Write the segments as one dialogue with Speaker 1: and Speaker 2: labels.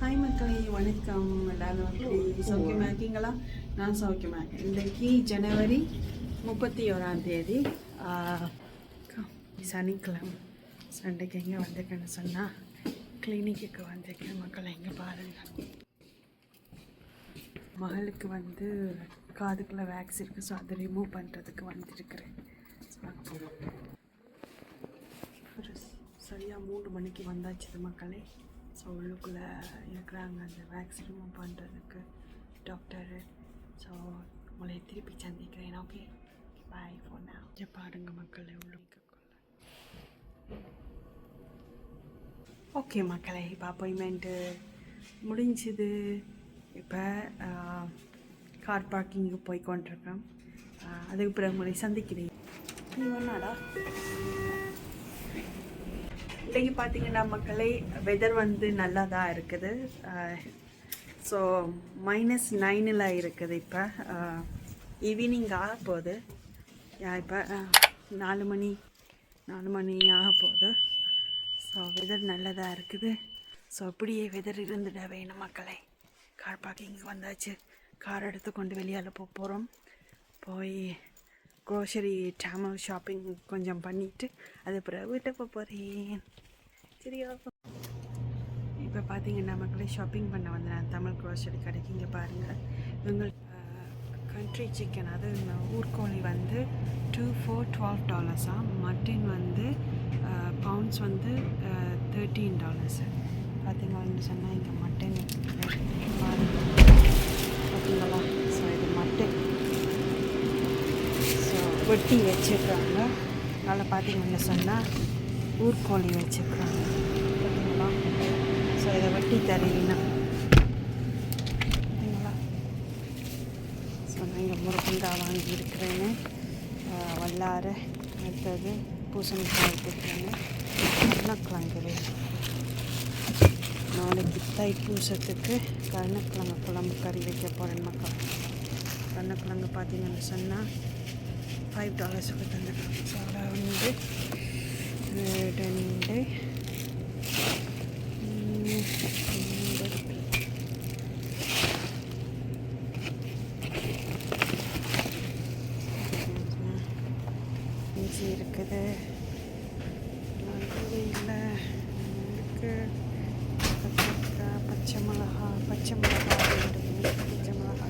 Speaker 1: Hi மக்களே வணக்கம். எல்லாரும் எப்படி? சௌக்கியமா இருக்கீங்களா? நான் சௌக்கியமா இருக்கேன். இன்றைக்கு ஜனவரி முப்பத்தி ஓராம் தேதி சனிக்கிழமை. சண்டைக்கு எங்கே வந்திருக்கேன்னு சொன்னால் கிளினிக்கு வந்திருக்கேன். மக்களை எங்கே பாருங்கள் மகளுக்கு வந்து காதுக்குள்ளே வேக்ஸ் இருக்குது ஸோ அதை ரிமூவ் பண்ணுறதுக்கு வந்துருக்குறேன். ஒரு சரியாக மூணு மணிக்கு வந்தாச்சு மக்களே. ஸோ உள்ளுக்குள்ளே இருக்கிறாங்க. அந்த வேக்ஸ் ரிமூவ் பண்ணுறதுக்கு டாக்டரு ஸோ உங்களை திருப்பி சந்திக்கிறேன் ஓகே பாய் ஃபோன் பாருங்க மக்களே உள்ளுக்குள்ளே. ஓகே மக்களே இப்போ அப்பாயின்மெண்ட்டு முடிஞ்சுது. இப்போ கார் பார்க்கிங்கு போய் கொண்டிருக்கேன் அதுக்கு பிறகு உங்களை சந்திக்கிறேன். நீ ஒன்றாடா இன்றைக்கி பார்த்தீங்கன்னா மக்களே வெதர் வந்து நல்லா தான் இருக்குது ஸோ மைனஸ் நைனில் இருக்குது இப்போ. ஈவினிங் ஆக போகுது. இப்போ நாலு மணி நாலு மணி ஆக போகுது. ஸோ வெதர் நல்லதாக இருக்குது. ஸோ அப்படியே வெதர் இருந்துட வேணும் மக்களை. கார் பார்க்கிங் வந்தாச்சு. கார் எடுத்து கொண்டு வெளியால் போக போகிறோம் போய் க்ரோசரி சாமல் ஷாப்பிங் கொஞ்சம் பண்ணிவிட்டு அது பிறகு வீட்டை போகிறேன் சரியா இப்போ பார்த்தீங்கன்னா மக்களே ஷாப்பிங் பண்ண வந்தேன் தமிழ் க்ரோசரி கடைக்கு இங்கே பாருங்கள் இவங்க கண்ட்ரி சிக்கன் அது ஊர்கோழி வந்து டூ ஃபோர் டுவெல் டாலர்ஸா மட்டன் வந்து பவுண்ட்ஸ் வந்து தேர்ட்டீன் டாலர்ஸு பார்த்தீங்கன்னு சொன்னால் இங்கே மட்டன் பார்த்தீங்களா ஸோ இது மட்டன் ஸோ வெட்டி வச்சுருக்காங்க. அதனால் பார்த்தீங்கன்னு சொன்னால் ஊர்கோழி வச்சுருக்காங்க. பார்த்தீங்களா ஸோ இதை வெட்டி தரீங்கன்னா பார்த்தீங்களா ஸோ நான் இங்கே முருங்கங்காய் வாங்கி இருக்கிறேன்னு வல்லாரை அடுத்தது பூசணிக்காய் எடுத்துக்கிறேன்னு கருணக்கிழங்கு. நாளைக்கு தைப்பூசத்துக்கு கருணக்கிழங்கு குழம்பு கறி வைக்க போகிறேன் மக்கள். கருணக்கிழங்கு பார்த்தீங்கன்னு சொன்னால் ஃபைவ் டாலர்ஸுக்கு தந்துருக்காங்க ஸோ அதை வந்து ரெண்டு ம், ஒன்பது. இஞ்சி இருக்குது நடுவு இல்லை இருக்கு கத்திரிக்காய் பச்சை மிளகா பச்சை மிளகா ரெண்டு மூணு பச்சை மிளகா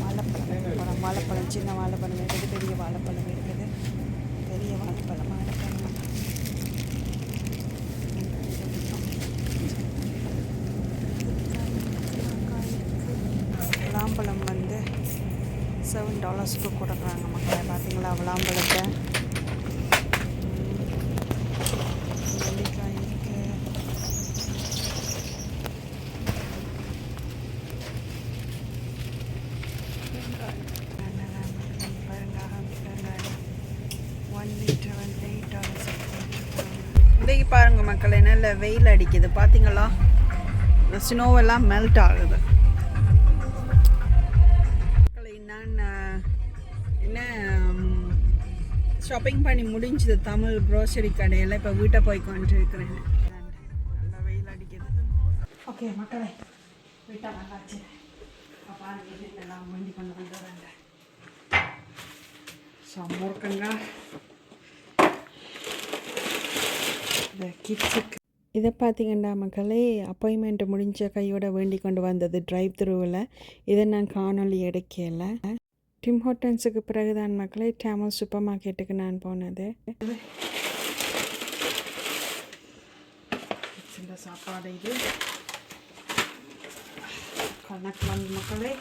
Speaker 1: வாழைப்பழம் பழம் வாழைப்பழம் சின்ன வாழைப்பழம் இருக்குது பெரிய வாழைப்பழம் இருக்குது பெரிய வாழைப்பழம் வாழைப்பழம் விளாம்பழம் வந்து காசுக்கு கொடுக்குறாங்க மக்களை பார்த்தீங்களா? விளாம்பழத்தை நெல்லிக்காய் இருக்குது இன்றைக்கு பாருங்க மக்களே நல்ல வெயில் அடிக்குது. பார்த்தீங்களா? இந்த ஸ்னோவெல்லாம் மெல்ட் ஆகுது. ஷாப்பிங் பண்ணி முடிஞ்சது தமிழ் க்ரோசரி கடையில் இப்போ வீட்டை போய் கொண்டு இருக்கிறேன் நல்ல வெயில் அடிக்கிறது ஓகே மக்களே வீட்டை வந்தாச்சு. அப்பா எல்லாம் வண்டி கொண்டு வந்துடுறாங்க இந்த கிட்ஸுக்கு. இதை பார்த்தீங்கன்னா மக்களே அப்பாயின்மெண்ட் முடிஞ்ச கையோட வேண்டி கொண்டு வந்தது டிரைவ் த்ரூவில் இதை நான் காணொலி எடுக்கல. டிம் ஹோட்டன்ஸுக்கு பிறகுதான் மக்களே டேமல் சூப்பர் மார்க்கெட்டுக்கு நான் போனது இந்த சாப்பாடு இது கணக்கிழங்கு மக்களே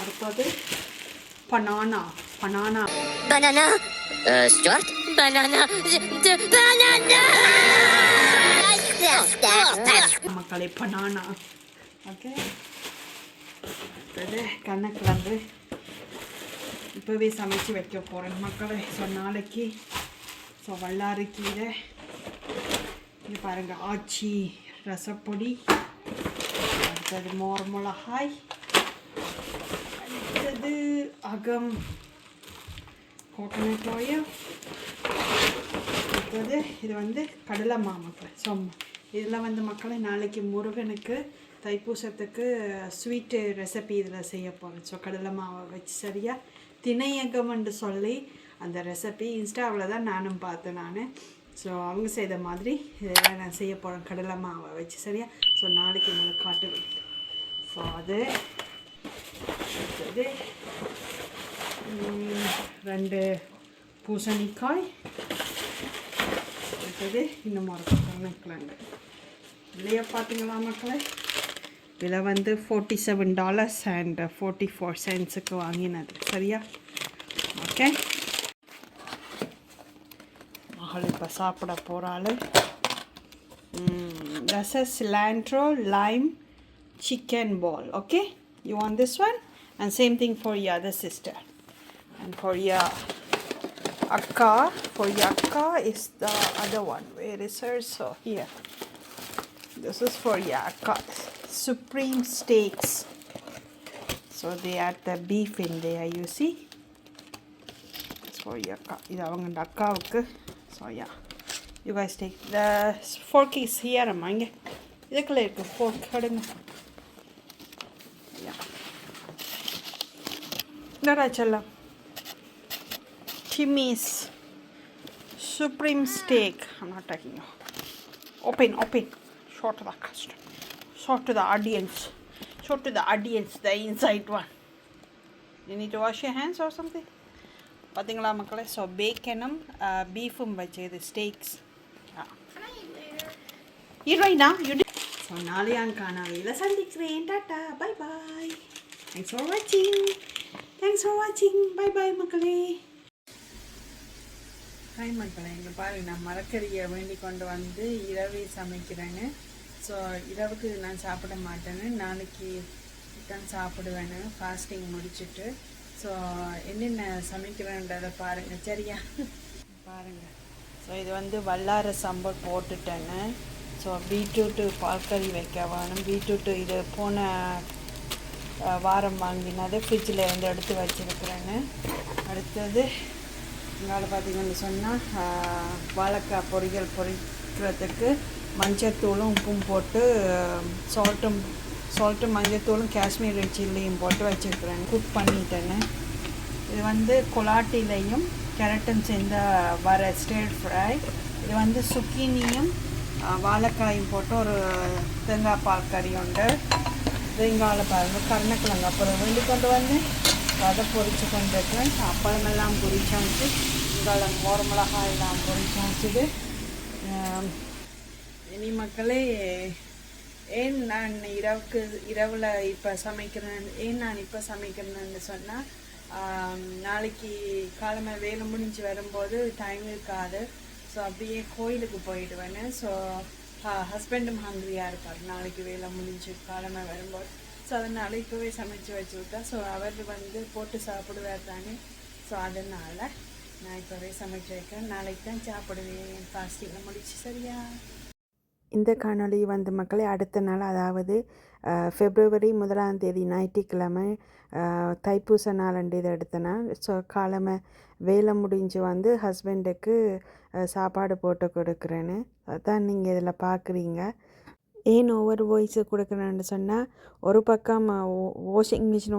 Speaker 1: அடுத்தது banana banana
Speaker 2: Banana. Uh, Stuart? Banana. Banana!
Speaker 1: மக்களை பனானா ஓகே அடுத்தது கண்ணக்கிழங்கு இப்போவே சமைச்சு வைக்க போகிறேன் மக்களை ஸோ நாளைக்கு ஸோ வல்லாறு கீரை. இது பாருங்கள் ஆச்சி ரசப்பொடி. அடுத்தது மோர் மிளகாய். அடுத்தது அகம் கோகனட் ஆயில் அடுத்தது இது வந்து கடலை மாமக்கள் ஸோ இதில் வந்து மக்களை நாளைக்கு முருகனுக்கு தைப்பூசத்துக்கு ஸ்வீட்டு ரெசிபி இதில் செய்ய போகிறேன் ஸோ கடலை மாவை வச்சு சரியா திணையகம்னு சொல்லி அந்த ரெசிபி இன்ஸ்டாவில் தான் நானும் பார்த்தேன் நான். ஸோ அவங்க செய்த மாதிரி இதெல்லாம் நான் செய்ய போகிறேன் கடலை மாவை வச்சு சரியா. ஸோ நாளைக்கு உங்களுக்கு காட்டுவேன் ஸோ அது அடுத்தது ரெண்டு பூசணிக்காய். அடுத்தது இன்னும் ஒரு கருணக்கிழங்கு இல்லையா பார்த்தீங்களா மக்களை? விலை வந்து forty seven dollars and forty four சென்ட்ஸுக்கு வாங்கினது சரியா ஓகே மகள் இப்போ சாப்பிட போகிறாள் this is cilantro lime chicken ball okay you want this one and same thing for your other sister and for your akka for your akka is the other one where is her so here this is for your akka supreme steaks so they add the beef in there you see it's for your akka இது அவங்க அக்காவுக்கு so yeah you guys take the fork is here அம்மா இங்கே இதுக்குள்ளே இருக்கு fork எடுங்க Yeah. என்னடா செல்லம் Timmy's Supreme Steak. I'm not taking you. Open, open. Show to the customer. Show to the audience. Show to the audience the inside one. You need to wash your hands or something? பார்த்தீங்களா மக்களே? So பேக்கனும் பீஃபும் வச்சு steaks இருவைனா you so நாளையான் காணாவையில் சந்திக்கிறேன். Tata bye bye thanks for வாட்சிங் thanks for வாட்சிங் bye bye மக்களே. Hi மக்களே. இங்கே பாருங்க நான் மரக்கறியை வேண்டி கொண்டு வந்து இரவே சமைக்கிறேன்னு. ஸோ இரவுக்கு நான் சாப்பிட மாட்டேன்னு நாளைக்கு தான் சாப்பிடுவேன்னு ஃபாஸ்டிங் முடிச்சுட்டு. ஸோ என்னென்ன சமைக்கிறேன்றதை பாருங்கள் சரியா? பாருங்கள் ஸோ இது வந்து வல்லார சம்பல் போட்டுட்டேன்னு. ஸோ பீட்ரூட்டு பால்கறி வைக்க வேணும். பீட்ரூட்டு இது போன வாரம் வாங்கினது. ஃப்ரிட்ஜில் இருந்து எடுத்து வச்சுருக்கிறேன்னு. அடுத்தது இங்கால பார்த்தீங்கன்னு சொன்னால் வாழைக்காய் பொரியல் பொரிக்கிறதுக்கு மஞ்சத்தூளும் உப்பும் போட்டு சால்ட்டும் சால்ட்டும் மஞ்சத்தூளும் காஷ்மீரி சில்லியும் போட்டு வச்சுருக்குறேன். குக் பண்ணிட்டேன்னு இது வந்து கொலாட்டிலையும் கேரட்டும் சேர்ந்த வர ஸ்டேட் ஃப்ரை இது வந்து சுக்கினியும் வாழைக்காயும் போட்டு ஒரு தேங்காய் பால் கறி உண்டு. வெங்காய பாருங்கள் கருணக்கிழங்கு. அப்புறம் வேண்டி கொண்டு வந்து அதை பொறிச்சு கொண்டு இருக்கேன் அப்பளமெல்லாம் பொரிச்சாச்சு. வெங்காயம் மோர மிளகாய் எல்லாம் பொரிச்சாச்சுது இனி மக்களே ஏன் நான் இரவுக்கு இரவில் இப்போ சமைக்கிறேன் ஏன் நான் இப்போ சமைக்கிறேன்னு சொன்னால் நாளைக்கு காலமை வேலை முடிஞ்சு வரும்போது டைம் இருக்காது. ஸோ அப்படியே கோயிலுக்கு போயிடுவேன். ஸோ ஹஸ்பண்டும் ஹங்க்ரியாக இருப்பார். நாளைக்கு வேலை முடிஞ்சு காலமை வரும்போது. ஸோ அதனால் இப்போவே சமைச்சு வச்சு விட்டா ஸோ அவர் வந்து போட்டு சாப்பிடுவார் தானே. ஸோ அதனால் நான் இப்போவே சமைச்சு வைக்கிறேன். நாளைக்கு தான் சாப்பிடுவேன். ஃபாஸ்டிங்கை முடிச்சு சரியா? இந்த காணொளி வந்து மக்களே அடுத்த நாள் அதாவது அஹ், பிப்ரவரி முதலாம் தேதி ஞாயிற்றுக்கிழமை தைப்பூச நாளன்று இதை எடுத்தேனா ஸோ காலமை வேலை முடிஞ்சு வந்து ஹஸ்பண்டுக்கு சாப்பாடு போட்டு கொடுக்குறேன்னு. அதான் நீங்கள் இதில் பார்க்குறீங்க ஏன் ஒவ்வொரு வாய்ஸு கொடுக்குறேன்னு சொன்னால் ஒரு பக்கம் வாஷிங் மிஷின்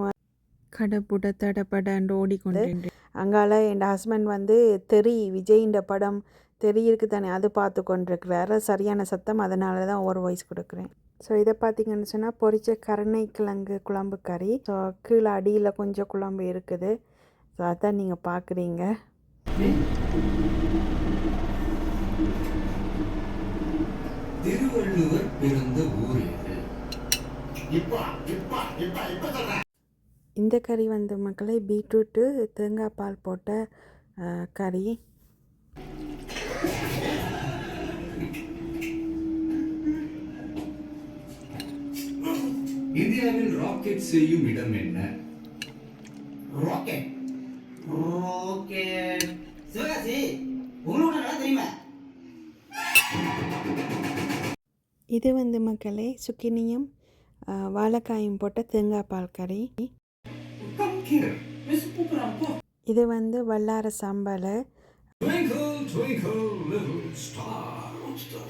Speaker 1: கடப்புட தடப்படன்னு ஓடிக்கொண்டு அங்கால என் ஹஸ்பண்ட் வந்து தெரி விஜயின்ற படம் தெரி இருக்கு தானே அது பார்த்து கொண்டிருக்கிறாரு சரியான சத்தம் அதனால தான் ஒவ்வொரு வாய்ஸ் கொடுக்குறேன். ஸோ இதை பார்த்தீங்கன்னு சொன்னால் பொரிச்ச கருணை கிழங்கு குழம்பு கறி. ஸோ கீழே அடியில் கொஞ்சம் குழம்பு இருக்குது. ஸோ அதான் நீங்கள் பார்க்குறீங்க.
Speaker 3: திருவள்ளுவர் பிறந்த ஊர்
Speaker 1: இந்த கறி வந்து மக்களே பீட்ரூட்டு தேங்காய் பால் போட்ட கறி.
Speaker 3: இந்தியாவில் ராக்கெட் செய்யும் இடம் என்ன?
Speaker 4: ராக்கெட் ராக்கெட் சிவகாசி உங்களோட நல்லா தெரியுமா?
Speaker 1: இது வந்து மக்களே சுக்கினியும் வாழைக்காயும் போட்ட தேங்காய் பால் கறி. இது வந்து வல்லார sambar
Speaker 3: Twinkle, twinkle, little star.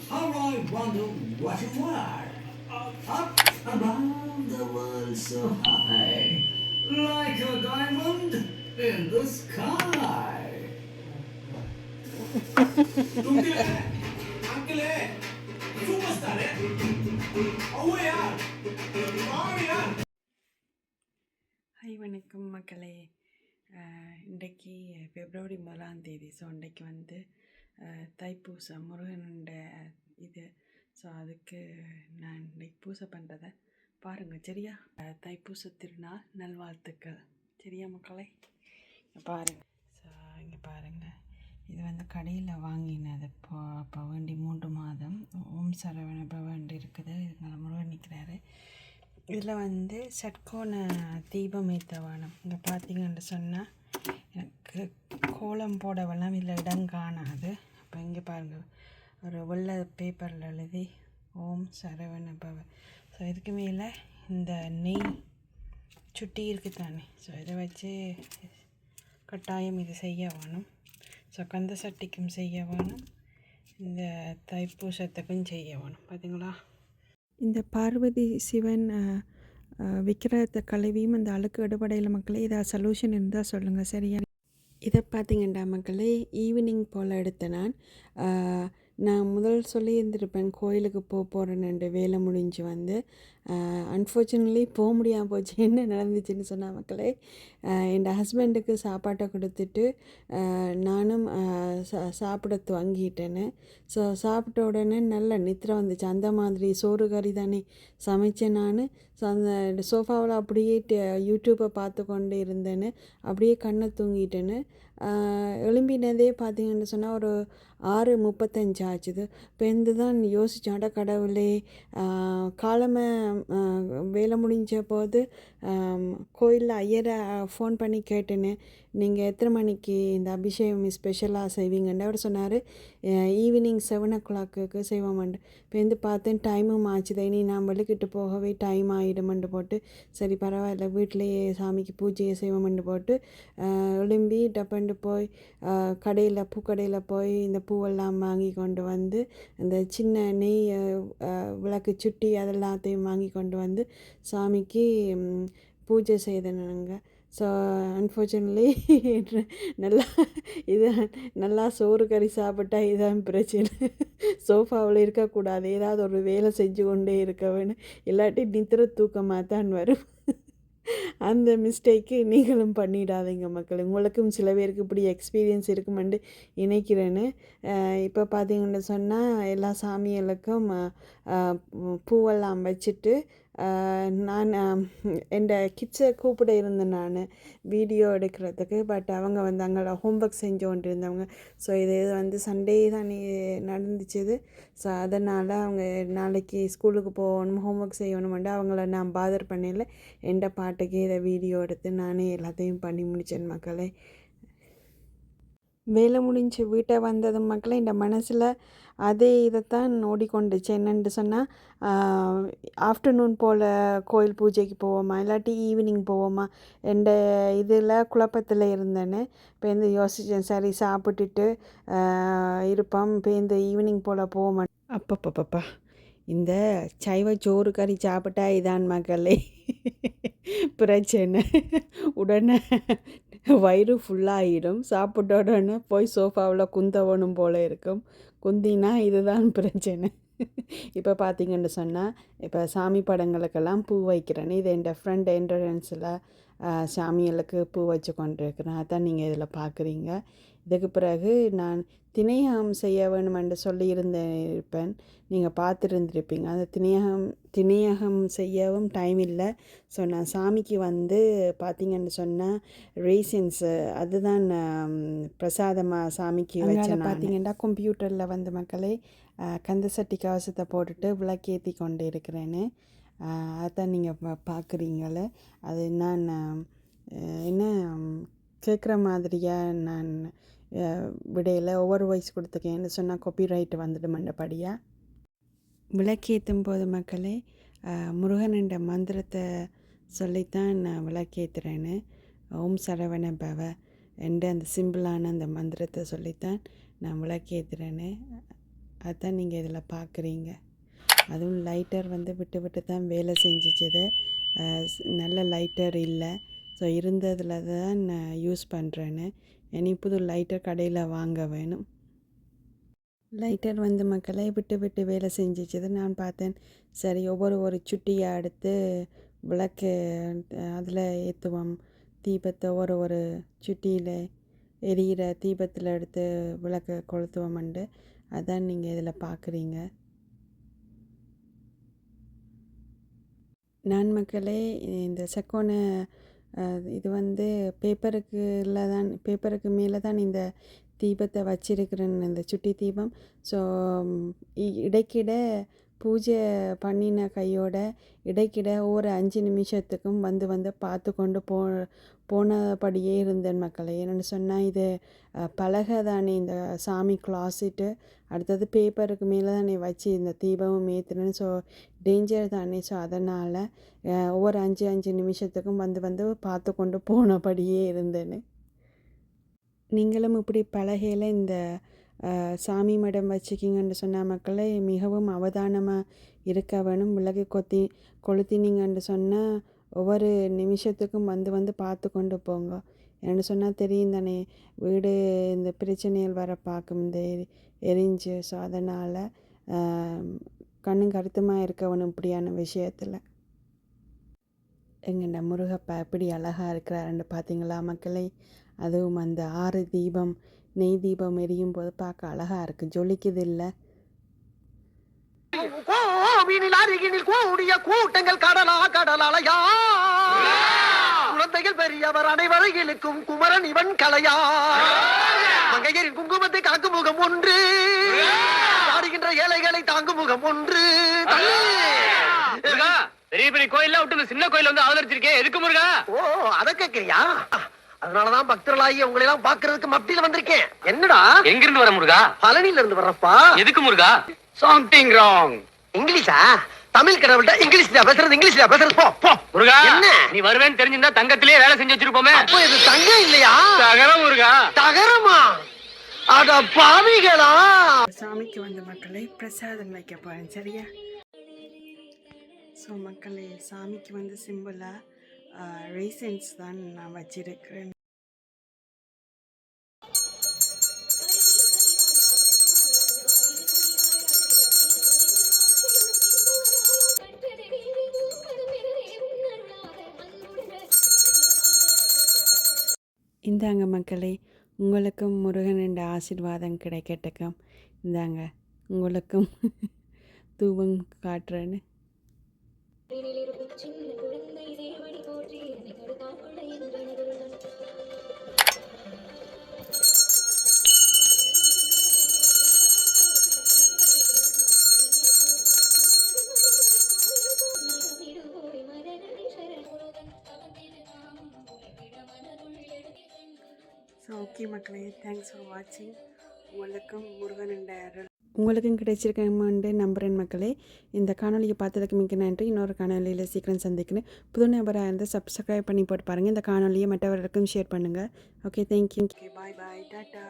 Speaker 3: How I wonder what it was. Up above the world so high, like a diamond in the sky. Tunkile, Ankile, superstar, awaya, Maria.
Speaker 1: Hi வணக்கம் மக்களே இன்றைக்கு பிப்ரவரி முதலாம் தேதி ஸோ இன்றைக்கு வந்து அஹ், தைப்பூசம் முருகனுண்ட இது ஸோ அதுக்கு நான் இன்னைக்கு பூசை பண்ணுறத பாருங்கள் சரியா? தைப்பூச திருநாள் நல்வாழ்த்துக்கள். சரியா மக்களே? இங்க பாருங்க. ஸோ இங்கே பாருங்கள் இது வந்து கடையில் வாங்கினது. இப்போ இப்போ வேண்டி மூன்று மாதம். ஓம் சரவண பவண்டி இருக்குது. இதனால் முருகன் நிற்கிறாரு இதில் வந்து சட்கோண தீபம் ஏற்றவானம் இங்கே பார்த்தீங்கன்னு சொன்னால் எனக்கு கோலம் போடவெல்லாம் இதில் இடம் காணாது. அப்போ இங்கே பாருங்கள் ஒரு வெள்ளை பேப்பரில் எழுதி ஓம் சரவண பவ ஸோ இதுக்கு மேலே இந்த நெய் சுட்டி இருக்குது தானே. ஸோ இதை வச்சு கட்டாயம் இது செய்ய வேணும். ஸோ கந்த சட்டிக்கும் செய்ய வேணும். இந்த தைப்பூசத்துக்கும் செய்ய வேணும். பார்த்தீங்களா இந்த பார்வதி சிவன் விக்கிரகத்தை கழுவியும் இந்த அழுக்கு எடுபடையில் மக்களே இதாக சொல்யூஷன் இருந்தால் சொல்லுங்கள் சரியா? இதை பார்த்தீங்கண்டா மக்களே ஈவினிங் போல் எடுத்த நான். நான் முதல் சொல்லி இருந்திருப்பேன் கோயிலுக்கு போக போகிறேன்னு வேலை முடிஞ்சு வந்து அன்ஃபார்ச்சுனேட்லி போக முடியாமல் போச்சு. என்ன நடந்துச்சுன்னு சொன்ன மக்களே என் ஹஸ்பண்டுக்கு சாப்பாட்டை கொடுத்துட்டு நானும் சா- சாப்பிட துவங்கிட்டேன்னு ஸோ சாப்பிட்ட உடனே நல்ல நித்திரை வந்துச்சு. அந்த மாதிரி சோறு கறி தானே சமைச்சேன் நான். ஸோ அந்த சோஃபாவில் அப்படியே யூடியூப்பை பார்த்து கொண்டு இருந்தேன்னு அப்படியே கண்ணை தூங்கிட்டேன்னு எலும்பினதே எழும்பினதே பார்த்தீங்கன்னு சொன்னால் ஒரு ஆறு முப்பத்தஞ்சு ஆச்சுது. இப்போ தான் யோசித்தேன் அட கடவுளே ஆஹ் காலமே வேலை முடிஞ்ச போது கோயிலில் ஐயரை ஃபோன் பண்ணி கேட்டேன்னு நீங்கள் எத்தனை மணிக்கு இந்த அபிஷேகம் ஸ்பெஷலாக செய்வீங்கன்னு அவர் சொன்னார். ஈவினிங் செவன் ஓ கிளாக்கு செய்வோம்ண்டு இப்போ வந்து பார்த்தேன் டைமும் ஆச்சுது இனி நான் வெளிக்கிட்டு போகவே டைம் ஆகிடுமெண்டு போட்டு சரி பரவாயில்ல வீட்டிலேயே சாமிக்கு பூஜையை செய்வோம்ண்டு போட்டு எழும்பி டப்பண்டு போய் கடையில் பூக்கடையில் போய் இந்த பூவெல்லாம் வாங்கி கொண்டு வந்து இந்த சின்ன நெய் விளக்கு சுட்டி அதெல்லாத்தையும் வாங்கி கொண்டு வந்து சாமிக்கு பூஜை செய்தேனுங்க. ஸோ அன்ஃபார்ச்சுனேட்லி நல்லா இது நல்லா சோறு கறி சாப்பிட்டா இதான் பிரச்சனை. சோஃபாவில் இருக்கக்கூடாது. ஏதாவது ஒரு வேலை செஞ்சு கொண்டே இருக்க வேணும் இல்லாட்டி நித்திர தூக்கமாக தான் வரும். அந்த மிஸ்டேக்கு நீங்களும் பண்ணிடாதீங்க மக்கள். உங்களுக்கும் சில பேருக்கு இப்படி எக்ஸ்பீரியன்ஸ் இருக்குமெண்டு இணைக்கிறேன்னு இப்போ பார்த்தீங்கன்னு சொன்னால் எல்லா சாமிகளுக்கும் பூவெல்லாம் வச்சுட்டு நான் என் கிட்ஸை கூப்பிட இருந்தேன் நான் வீடியோ எடுக்கிறதுக்கு பட் அவங்க வந்து அங்கே ஹோம்ஒர்க் செஞ்சு கொண்டு இருந்தவங்க ஸோ இது வந்து சண்டே தான் நடந்துச்சுது. ஸோ அதனால் அவங்க நாளைக்கு ஸ்கூலுக்கு போகணும் ஹோம்ஒர்க் செய்யணுமெண்டு அவங்கள நான் பாதர் பண்ணல எந்த பாட்டுக்கு இதை வீடியோ எடுத்து நானே எல்லாத்தையும் பண்ணி முடித்தேன் மக்களே. வேலை முடிஞ்சு வீட்டை வந்ததும் மக்களை இந்த மனசில் அதே இதைத்தான் ஓடிக்கொண்டுச்சு. என்னென்னு சொன்னால் ஆஃப்டர்நூன் போல் கோயில் பூஜைக்கு போவோமா இல்லாட்டி ஈவினிங் போவோமா எந்த இதில் குழப்பத்தில் இருந்தேன்னு பேருந்து யோசித்தேன் சரி சாப்பிட்டுட்டு இருப்போம். பேருந்து ஈவினிங் போல் போவோமா. அப்பப்பப்பப்பா இந்த சைவ சோறு கறி சாப்பிட்டா இதான் மக்களே. பிரச்சனை. உடனே வயிறு ஃபுல்லாகிடும் சாப்பிட்ட உடனே போய் சோஃபாவில் குந்தவனும் போல் இருக்கும். குந்தினா இதுதான் பிரச்சனை. இப்போ பார்த்தீங்கன்னு சொன்னால் இப்போ சாமி படங்களுக்கெல்லாம் பூ வைக்கிறேன் இது என் ஃப்ரெண்ட் என்ட்ரன்ஸில் சாமிகளுக்கு பூ வச்சு கொண்டிருக்கிறேன். அதான் நீங்கள் இதில் பார்க்குறீங்க இதுக்கு பிறகு நான் திணையகம் செய்ய வேணுமென்று சொல்லியிருந்தேன். இருப்பேன் நீங்கள் பார்த்துருந்துருப்பீங்க. அந்த திணையகம் திணையகம் செய்யவும் டைம் இல்லை. ஸோ நான் சாமிக்கு வந்து பார்த்தீங்கன்னு சொன்னால் ரீசன்ஸு அதுதான் பிரசாதமாக சாமிக்கு வச்சேன் பார்த்தீங்கன்னா கம்ப்யூட்டரில் வந்து மக்களே ஆஹ், கந்த சட்டி கவசத்தை போட்டுட்டு விளக்கேற்றி கொண்டு இருக்கிறேன்னு அதான் நீங்கள் பார்க்குறீங்கள அது நான் என்ன கேட்குற மாதிரியாக நான் விடையில் ஒவ்வொரு வாய்ஸ் கொடுத்துருக்கேன்னு சொன்னால் காப்பி ரைட்டு வந்துடுமெண்டபடியாக விளக்கேற்றும் போது மக்களே முருகனண்ட மந்திரத்தை சொல்லித்தான் நான் விளக்கேற்றுறேன்னு ஓம் சரவண பவ என்ற அந்த சிம்பிளான அந்த மந்திரத்தை சொல்லித்தான் நான் விளக்கேற்றுறேன்னு அதான் நீங்கள் இதில் பார்க்குறீங்க. அதுவும் லைட்டர் வந்து விட்டு விட்டு தான் வேலை செஞ்சிச்சது. நல்ல லைட்டர் இல்லை. ஸோ இருந்ததில் தான் நான் யூஸ் பண்ணுறேன்னு இனி புது லைட்டர் கடையில் வாங்க வேணும். லைட்டர் வந்து மக்களை விட்டு விட்டு வேலை செஞ்சிச்சது நான் பார்த்தேன். சரி ஒவ்வொரு ஒரு சுட்டியாக எடுத்து விளக்கு அதில் ஏற்றுவோம் தீபத்தை ஒரு ஒரு சுட்டியில் எரியிற தீபத்தில் எடுத்து விளக்க கொளுத்துவோம்ண்டு. அதான் நீங்கள் இதில் பார்க்குறீங்க நான் மக்களே இந்த செக்கோனை இது வந்து பேப்பருக்கு தான் பேப்பருக்கு மேலே தான் இந்த தீபத்தை வச்சிருக்கிறேன் இந்த சுட்டி தீபம். ஸோ இடைக்கிட பூஜை பண்ணின கையோட இடைக்கிட ஒரு அஞ்சு நிமிஷத்துக்கும் வந்து வந்து பார்த்து கொண்டு போ போனபடியே இருந்தேன் மக்களை. என்னென்னு சொன்னால் இது பலகை தானே இந்த சாமி கிளாசிட்டு அடுத்தது பேப்பருக்கு மேலே தானே வச்சு இந்த தீபமும் ஏற்றுனேன் ஸோ டேஞ்சர் தானே. ஸோ அதனால் ஒவ்வொரு அஞ்சு அஞ்சு நிமிஷத்துக்கும் வந்து வந்து பார்த்து கொண்டு போனபடியே இருந்தேன்னு நீங்களும் இப்படி பலகையில் இந்த சாமி மடம் வச்சுக்கிங்கன்னு சொன்ன மக்களை மிகவும் அவதானமாக இருக்க வேணும். விளக்கு கொத்தி கொளுத்தினீங்கன்னு சொன்னால் ஒவ்வொரு நிமிஷத்துக்கும் வந்து வந்து பார்த்து கொண்டு போங்க. என்ன சொன்னால் தெரியும் தானே வீடு இந்த பிரச்சனைகள் வர பார்க்கும் இந்த எரி- எரிஞ்சு. ஸோ அதனால் கண்ணும் கருத்துமாக இருக்கவனும் இப்படியான விஷயத்தில். எங்கண்ட முருகப்பா எப்படி அழகாக இருக்கிறாருன்னு பார்த்தீங்களா மக்களை? அதுவும் அந்த ஆறு தீபம் நெய் தீபம் எரியும் போது பார்க்க அழகாக இருக்குது ஜொலிக்குது இல்லை?
Speaker 4: கோவினில் அருகினில் கூடிய கூட்டங்கள் கடலா கடலாலயா. குழந்தைகள் பெரியவர் அனைவரையிலுக்கும் குமரன் இவன் கலையா. மங்கையரின் குங்குமத்தை காக்கும் முகம் ஒன்று. பாடுகின்ற ஏழைகளை தாங்கும் முகம் ஒன்று.
Speaker 5: பெரிய பெரிய கோயில்ல விட்டு சின்ன கோயில் வந்து அவதரிச்சிருக்கேன் எதுக்கு முருகா?
Speaker 4: ஓ அத கேக்குறியா? அதனாலதான் பக்தர்களாகி உங்களை எல்லாம் பாக்குறதுக்கு மப்டியில வந்திருக்கேன். என்னடா?
Speaker 5: எங்க இருந்து வர முருகா?
Speaker 4: பழனியில இருந்து வர்றப்பா?
Speaker 5: எதுக்கு முருகா? சம்திங் ராங்
Speaker 4: இங்கிலீஷா? தமிழ் கடவுள்கிட்ட இங்கிலீஷ்ல பேசுறது இங்கிலீஷ்ல பேசுறது. போ போ.
Speaker 5: முருகா
Speaker 4: என்ன?
Speaker 5: நீ வருவேன்னு தெரிஞ்சிருந்தா தங்கத்திலேயே வேலை செஞ்சு வச்சிருப்போமே.
Speaker 4: அப்போ இது தங்கம் இல்லையா?
Speaker 5: தகரம் முருகா.
Speaker 4: தகரமா? அட பாவிகளா?
Speaker 1: சாமிக்கு வந்த மக்களை பிரசாதம் வைக்க போகிறேன் சரியா? ஸோ மக்களே சாமிக்கு வந்து சிம்பிளாக ரீசன்ஸ் தான் நான் வச்சிருக்கிறேன். இந்தாங்க மக்களே உங்களுக்கும் முருகன் என்ற ஆசீர்வாதம் கிடைக்கட்டுக்கும் இந்தாங்க உங்களுக்கும் தூவம் காட்டுறேன்னு. ஸோ ஓகே மக்களே தேங்க்ஸ் ஃபார் வாட்சிங் உங்களுக்கும் முருகன் என்ற உங்களுக்கும் கிடைச்சிருக்கேன் நம்புறேன் மக்களே. இந்த காணொலியை பார்த்ததுக்கு மிக்க நன்றி. இன்னொரு காணொலியில் சீக்கிரம் சந்திக்கிறேன் புது நபராக இருந்து சப்ஸ்கிரைப் பண்ணி போட்டு பாருங்கள் இந்த காணொலியை மற்றவர்களுக்கும் ஷேர் பண்ணுங்கள் okay thank you okay bye bye tata